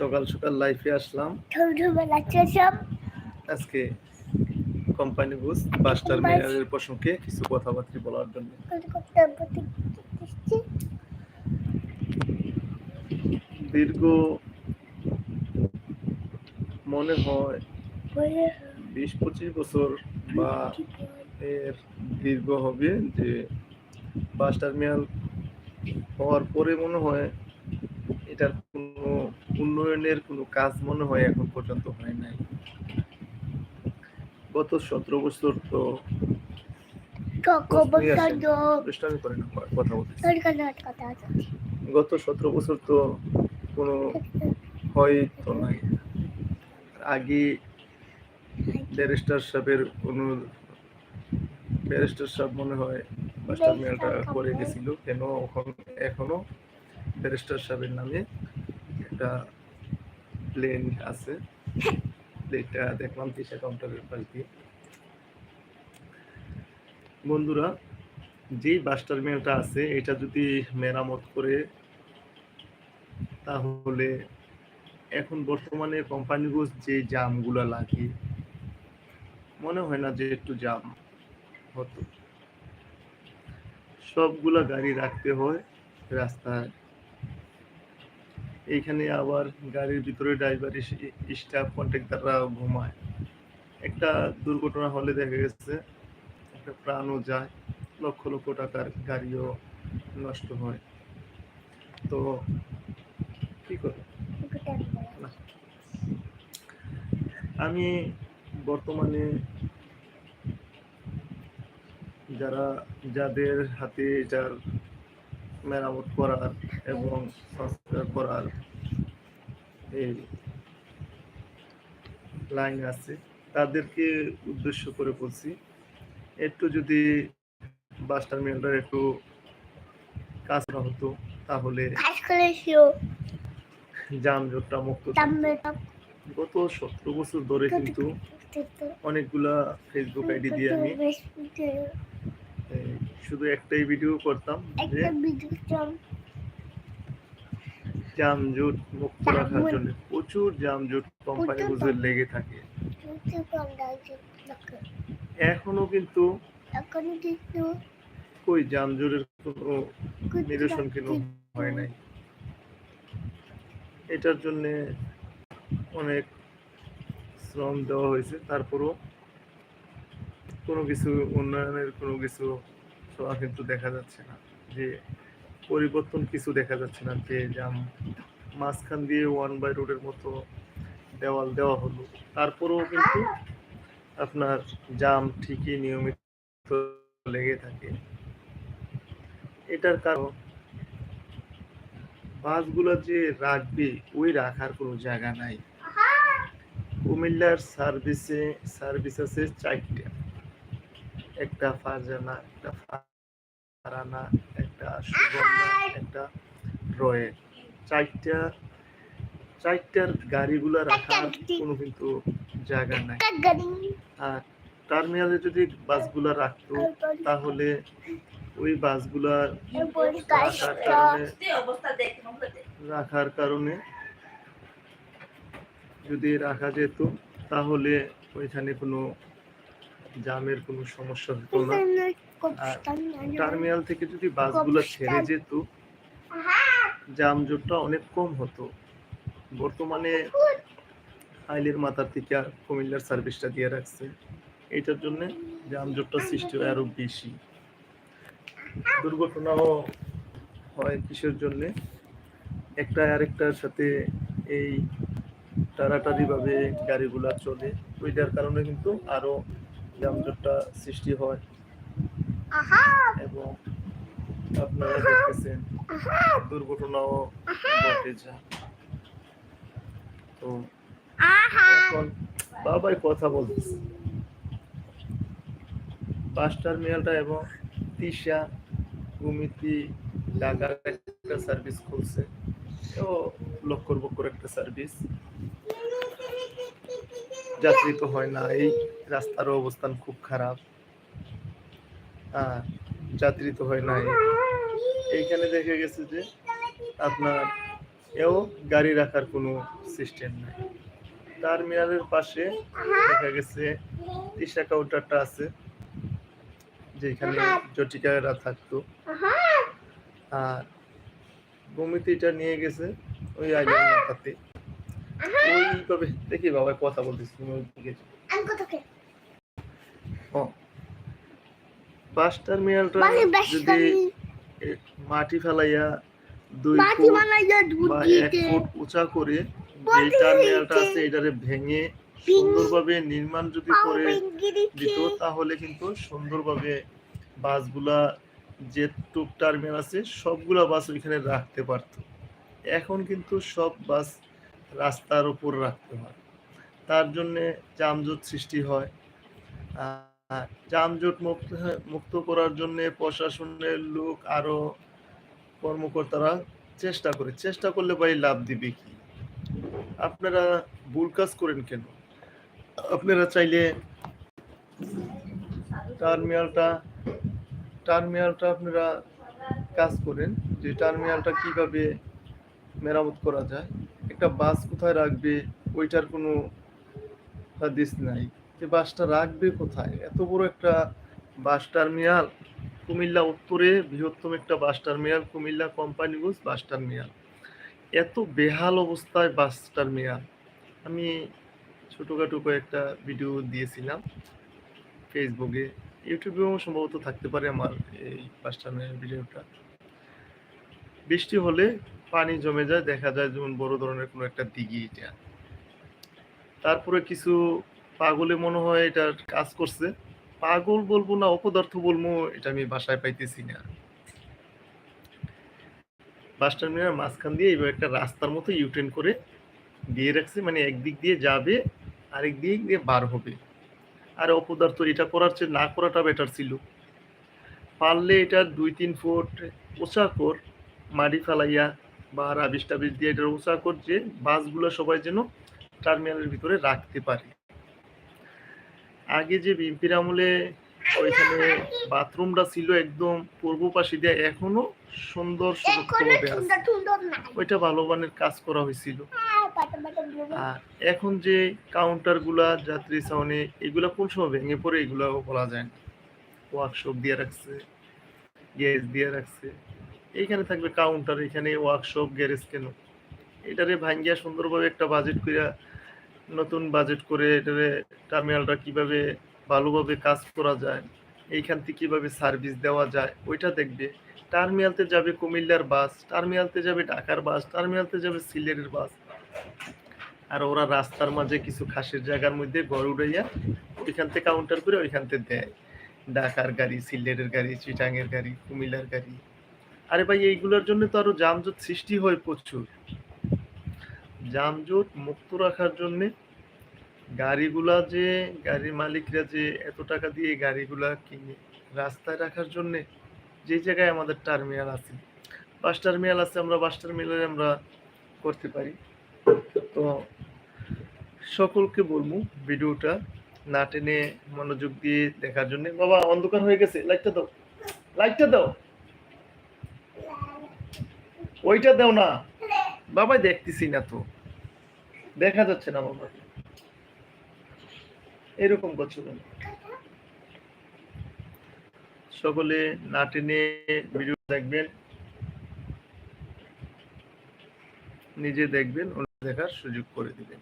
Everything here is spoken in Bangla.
সকাল সকাল লাইফে আসলাম। আজকে কোম্পানি বুস বাস টার্মিনালের প্রসঙ্গে কিছু কথাবার্তা বলার জন্য। দীর্ঘ মনে হয় বিশ পঁচিশ বছর বা এর দীর্ঘ হবে যে বাস টার্মিনাল হওয়ার পরে মনে হয় উন্নয়নের কোনো কাজ মনে হয় এখন পর্যন্ত হয় নাই। গত সতেরো বছর তো গত সতেরো বছর তো কোনো হয় তো নাই। আগে ব্যারিস্টার সাহেবের কোনো ব্যারিস্টার সাহেব মনে হয় বাস টার্মিনালটা করে গেছিল। কেন এখন এখনও ব্যারিস্টার সাহেবের নামে একটা প্লেন আছে। প্লেনটা দেখলাম তিসা কাউন্টারের পাশ দিয়ে। বন্ধুরা, যেই বাস টার্মিনালটা আছে, এটা যদি মেরামত করে, তাহলে এখন বর্তমানে কোম্পানিগুলো যে জামগুলো লাগে, মনে হয় না যে একটু জাম হতো। সবগুলা গাড়ি রাখতে হয় রাস্তায়। এইখানে আবার গাড়ির ভিতরে ড্রাইভার স্টাফ কন্ট্রাক্টাররা ঘুমায়। একটা দুর্ঘটনা হলে দেখা গেছে, একটা প্রাণও যায়, লক্ষ লক্ষ টাকার গাড়িও নষ্ট হয়। তো কি করে আমি বর্তমানে যারা, যাদের হাতে এটার মেরামত করার এবং সংস্কার করার এই লাইন আছে। তাদেরকে উদ্দেশ্য করে বলছি একটু যদি বাস টার্মিনালটার একটু কাজ করা হতো তাহলে যানজটটা মুক্ত গত সতেরো বছর ধরে কিন্তু অনেকগুলা ফেসবুক আইডি দিয়ে আমি শুধু একটাই ভিডিও করতাম জামজট মুক্ত রাখার জন্য প্রচুর জামজট কোম্পানি গুজের লেগে থাকে। এখনও কিন্তু এখন কিন্তু কই যানজটের কোনো নিরসন কিন্তু হয় নাই। এটার জন্য অনেক শ্রম দেওয়া হয়েছে। তারপরও কোনো কিছু উন্নয়নের কোনো কিছু কিন্তু দেখা যাচ্ছে না যে পরিবর্তন কিছু দেখা যাচ্ছে না, যে জাম মাঝখান দিয়ে ওয়ান বাই রোডের মতো দেওয়াল দেওয়া হলো। তারপরেও কিন্তু আপনার জাম ঠিকই নিয়মিত লেগে থাকে। এটার কারণ, বাসগুলো যে রাখবে, ওই রাখার কোনো জায়গা নাই। কুমিল্লার সার্ভিসে সার্ভিস আছে চারটা। একটা ফারজানা, একটা ফারানা একটা সুগন্ধা একটা রয়েল চারটা চারটার গাড়িগুলো রাখার কোনো কিন্তু জায়গা নাই। আর টার্মিনালে যদি বাসগুলো রাখতো তাহলে ওই বাসগুলার রাখার কারণে রাখার কারণে যদি রাখা যেত তাহলে ওইখানে কোনো জামের কোনো সমস্যা হতো না। টার্মিনাল থেকে যদি বাসগুলো ছেড়ে যেত যানজটটা অনেক কম হতো। বর্তমানে আইলের মাথার থেকে আর কুমিল্লার সার্ভিসটা দিয়ে রাখছে। এটার জন্য যানজটটা সৃষ্টি হয় আরও বেশি। দুর্ঘটনাও হয় কিসের জন্য? একটা আরেকটার সাথে এই টানাটানি ভাবে গাড়িগুলা চলে। ওইটার কারণে কিন্তু আরও যানজটটা সৃষ্টি হয়। এবং আপনারা দেখতেছেন দুর্ঘটনাও ঘটে যায় তো এখন বাবাই কথা বলতেছে। বাস টার্মিনালটা এবং তিশা গুমিতি ঢাকার একটা সার্ভিস খুলছে। তো লক্ষ্যর বক্কর একটা সার্ভিস যাত্রী তো হয় না এই রাস্তার অবস্থান খুব খারাপ। আর যাত্রী তো হয় নাই। এইখানে দেখা গেছে যে আপনার এও গাড়ি রাখার কোনো সিস্টেম নাই। টার্মিনালের পাশে দেখা গেছে তিসা কাউন্টারটা আছে যেখানে জটিকারা থাকতো। আর ভূমিতিটা নিয়ে গেছে ওই আগের মাথাতে ওইভাবে দেখি বাবা কথা বলতেছি তুমি ওই দিকে ও বাস টার্মিনালটা মানে যদি মাটি ফেলাইয়া দুই ফুট বা এক ফুট উঁচা করে যে টার্মিনালটা আছে এটারে ভেঙে সুন্দরভাবে নির্মাণ যদি করে দিত তাহলে কিন্তু সুন্দরভাবে বাসগুলা যে টুক টার্মিনাল আছে সবগুলা বাস ওইখানে রাখতে পারত। এখন কিন্তু সব বাস রাস্তার উপর রাখতে হয়। তার জন্যে যানজট সৃষ্টি হয়। যানজট মুক্ত মুক্ত করার জন্য প্রশাসনের লোক আরও কর্মকর্তারা চেষ্টা করে। চেষ্টা করলে ভাই লাভ দিবে কি? আপনারা ভুল কাজ করেন কেন? আপনারা চাইলে টার্মিনালটা টার্মিনালটা আপনারা কাজ করেন যে টার্মিনালটা কীভাবে মেরামত করা যায়, একটা বাস কোথায় রাখবে, ওইটার কোনো হাদিস নাই। যে বাসটা রাখবে কোথায়? এত বড় একটা বাস টার্মিনাল। কুমিল্লা উত্তরে বৃহত্তম একটা bus terminal, Comilla Companiganj bus terminal. এত বেহাল অবস্থায় বাস টার্মিনাল। আমি ছোটোখাটো কয়েকটা ভিডিও দিয়েছিলাম ফেসবুকে। ইউটিউবেও সম্ভবত থাকতে পারে আমার এই বাস টার্মিনাল ভিডিওটা। বৃষ্টি হলে পানি জমে যায়, দেখা যায় যেমন বড় ধরনের কোনো একটা দিঘি এটা। তারপরে কিছু পাগলে মনে হয় এটার কাজ করছে। পাগল বলব না, অপদার্থ বলব, এটা আমি বাসায় পাইতেছি না। বাস টার্মিনাল মাঝখান দিয়ে এইভাবে একটা রাস্তার মতো ইউটেন করে দিয়ে রাখছে মানে একদিক দিয়ে যাবে, আরেক দিক দিয়ে বার হবে। আর অপদার্থ এটা করার চেয়ে না করাটা বেটার ছিল। পারলে এটা দুই তিন ফুট উঁচা কর মাটি ফেলাইয়া বা রাবিশ টাবিশ দিয়ে এটা উঁচা কর, যে বাসগুলো সবাই যেন টার্মিনালের ভিতরে রাখতে পারে। আগে যে বিএনপির আমলে ওইখানে বাথরুমটা ছিল একদম পূর্ব পাশে দিয়ে এখনও সুন্দর সুরক্ষিতভাবে আছে। ওইটা ভালো মানের কাজ করা হয়েছিল। আর বলব আর এখন যে কাউন্টারগুলা যাত্রী ছাউনি এগুলা কোন সময় ভেঙে পড়ে এগুলা বলা যায় না। ওয়ার্কশপ দিয়ে রাখছে গ্যারেজ দিয়ে রাখছে। এইখানে থাকবে কাউন্টার এখানে ওয়ার্কশপ গ্যারেজ কেন? এটারে ভাঙ্গিয়া সুন্দরভাবে একটা বাজেট কইরা নতুন বাজেট করে এটারে টার্মিনালটা কীভাবে ভালোভাবে কাজ করা যায়, এইখান থেকে কীভাবে সার্ভিস দেওয়া যায়, ওইটা দেখবে। টার্মিনালতে যাবে কুমিল্লার বাস টার্মিনালতে যাবে ঢাকার বাস টার্মিনালতে যাবে সিলেটের বাস আর ওরা রাস্তার মাঝে কিছু খাসের জায়গার মধ্যে ঘর উড়াইয়া ওইখান থেকে কাউন্টার করে ওইখান থেকে দেয়। ঢাকার গাড়ি, সিলেটের গাড়ি চিটাঙের গাড়ি, কুমিল্লার গাড়ি। আরে ভাই, এইগুলোর জন্য তো আরও যানজট সৃষ্টি হয় প্রচুর। যানজট মুক্ত রাখার জন্য গাড়িগুলা যে, গাড়ির মালিকরা যে এত টাকা দিয়ে গাড়িগুলা কিনে রাস্তায় রাখার জন্য যে জায়গায় আমাদের টার্মিনাল আছে, বাস টার্মিনাল আছে আমরা, বাস টার্মিনালে আমরা করতে পারি। তো সকলকে বলব ভিডিওটা না টেনে মনোযোগ দিয়ে দেখার জন্য। বাবা, অন্ধকার হয়ে গেছে, লাইটটা দাও লাইটটা দাও। ওইটা দাও না। বাবা দেখতেছি না তো। দেখা যাচ্ছে না বাবা। এরকম করছ কেন সকলে না টেনে ভিডিও দেখবেন। নিজে দেখবেন দেখার সুযোগ করে দিবেন।